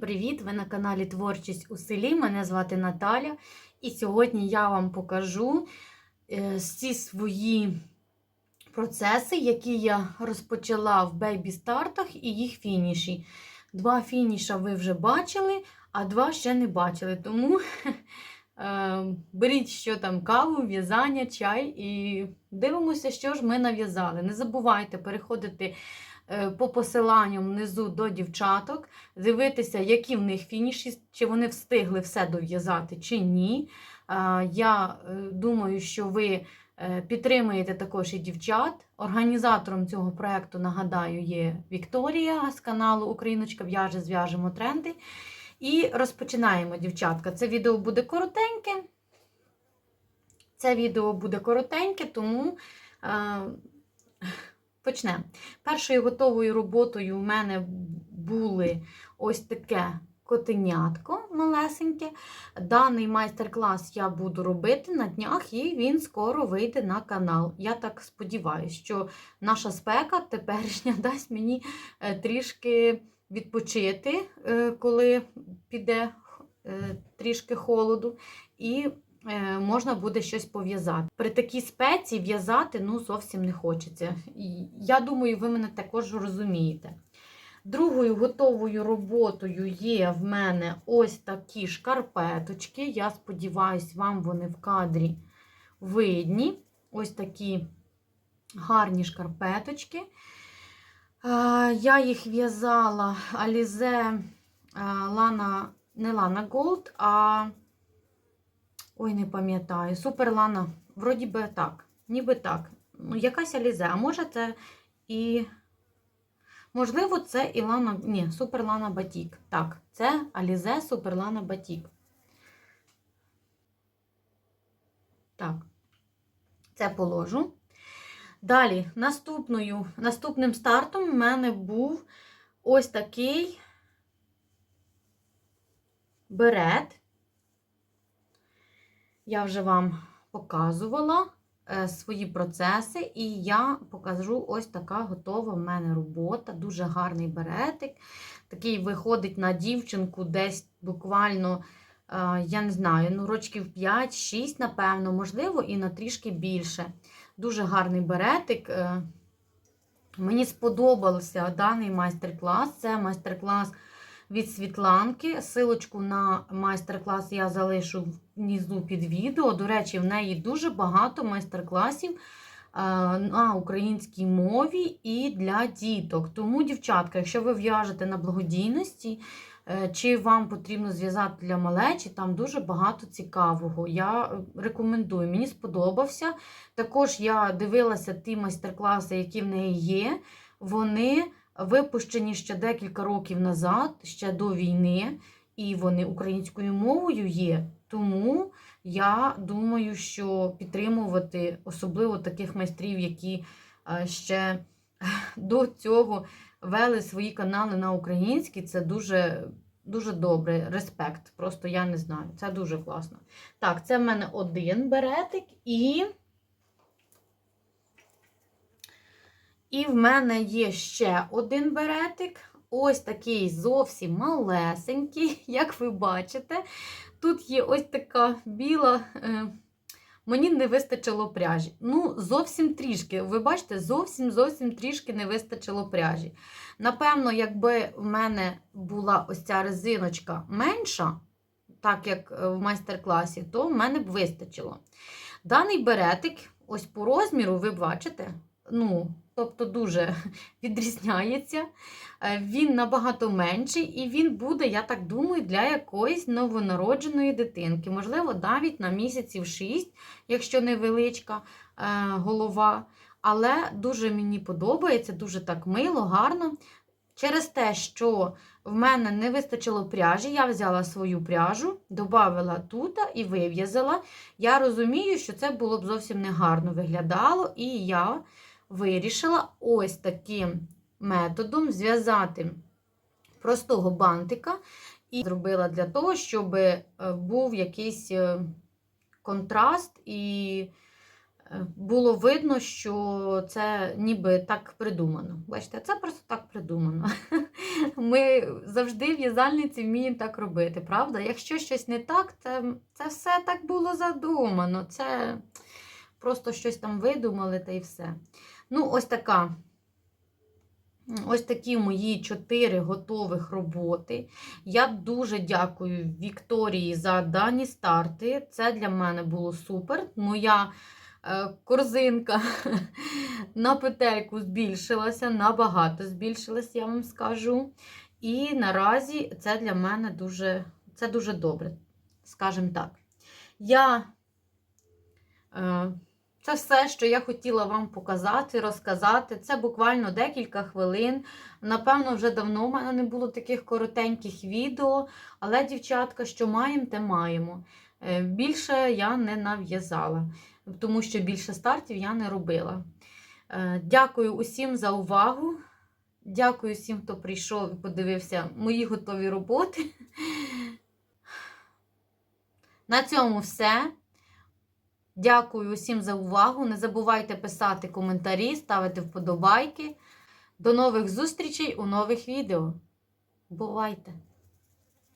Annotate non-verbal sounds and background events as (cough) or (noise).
Привіт! Ви на каналі Творчість у селі. Мене звати Наталя. І сьогодні я вам покажу е, всі свої процеси, які я розпочала в бейбі-стартах і їх фініші. Два фініша ви вже бачили, а два ще не бачили. Тому (laughs) е, беріть що там каву, в'язання, чай і дивимося, що ж ми нав'язали. Не забувайте переходити по посиланням внизу до дівчаток, дивитися, які в них фініші, чи вони встигли все дов'язати, чи ні. Е, Я е, думаю, що ви е, підтримуєте також і дівчат. Організатором цього проєкту, нагадаю, є Вікторія з каналу Україночка в'яже, зв'яжемо тренди. І розпочинаємо, дівчатка. Це відео буде коротеньке. Це відео буде коротеньке, тому е, почнемо. Першою готовою роботою у мене були ось таке котенятко малесеньке. Даний майстер-клас я буду робити на днях, і він скоро вийде на канал. Я так сподіваюся, що наша спека теперішня (laughs) дасть мені е, трішки відпочити, е, коли піде е, трішки холоду. І можна буде щось пов'язати. При такій спеці в'язати ну, зовсім не хочеться. Я думаю, ви мене також розумієте. Другою готовою роботою є в мене ось такі шкарпеточки. Я сподіваюся, вам вони в кадрі видні. Ось такі гарні шкарпеточки. Я їх в'язала Alize Лана, не Лана Gold, а ой, не пам'ятаю, Супер Лана, вроді би так, ніби так. Ну, якась Alize, а може це і. Можливо, це і Лана, ні, Супер Лана Батік. Так, це Alize Супер Лана Батік. Так, це положу. Далі, наступною, наступним стартом в мене був ось такий берет. Я вже вам показувала е, свої процеси, і я покажу ось така готова в мене робота. Дуже гарний беретик. Такий виходить на дівчинку десь буквально, е, я не знаю, ну, рочків 5-6, напевно, можливо, і на трішки більше. Дуже гарний беретик. Е, Мені сподобався даний майстер-клас. Це майстер-клас від Світланки. Силочку на майстер-клас я залишу внизу під відео. До речі, в неї дуже багато майстер-класів е, на українській мові і для діток. Тому, дівчатка, якщо ви в'яжете на благодійності, е, чи вам потрібно зв'язати для малечі, там дуже багато цікавого. Я рекомендую, мені сподобався. Також я дивилася ті майстер-класи, які в неї є. Вони випущені ще декілька років назад, ще до війни, і вони українською мовою є. Тому я думаю, що підтримувати особливо таких майстрів, які е, ще (laughs) до цього вели свої канали на українській, це дуже. Дуже добре, респект. Просто я не знаю. Це дуже класно. Так, це в мене один беретик і. І в мене є ще один беретик. Ось такий зовсім малесенький, (laughs) як ви бачите. Тут є ось така біла. Е, мені не вистачило пряжі. Ну, зовсім трішки. Ви бачите, зовсім зовсім трішки не вистачило пряжі. Напевно, якби в мене була ось ця резиночка менша, так як е, в майстер-класі, то в мене б вистачило. Даний беретик, ось по розміру, ви бачите, ну, тобто дуже (laughs) відрізняється. Е, Він набагато менший, і він буде, я так думаю, для якоїсь новонародженої дитинки. Можливо, навіть на місяців 6, якщо невеличка е, голова. Але дуже мені подобається, дуже так мило, гарно. Через те, що в мене не вистачило пряжі, я взяла свою пряжу, додала тут і вив'язала. Я розумію, що це було б зовсім не гарно виглядало, і я вирішила ось таким методом зв'язати простого бантика і зробила для того, щоб був якийсь контраст і е, було видно, що це ніби так придумано. Бачите, це просто так придумано. (laughs) Ми завжди в'язальниці вміємо так робити, правда? Якщо щось не так, це, це все так було задумано. Це просто щось там видумали та й все. Ну, ось така. Ось такі мої чотири готових роботи. Я дуже дякую Вікторії за дані старти. Це для мене було супер. Моя е, корзинка (laughs) на петельку збільшилася, набагато збільшилася, я вам скажу. І наразі це для мене дуже, це дуже добре, скажімо так. Я е, це все, що я хотіла вам показати, розказати. Це буквально декілька хвилин. Напевно, вже давно в мене не було таких коротеньких відео, але, дівчатка, що маємо, те маємо. Е, Більше я не нав'язала, тому що більше стартів я не робила. Е, Дякую усім за увагу. Дякую всім, хто прийшов і подивився мої готові роботи. На цьому все. Дякую усім за увагу. Не забувайте писати коментарі, ставити вподобайки. До нових зустрічей у нових відео. Бувайте!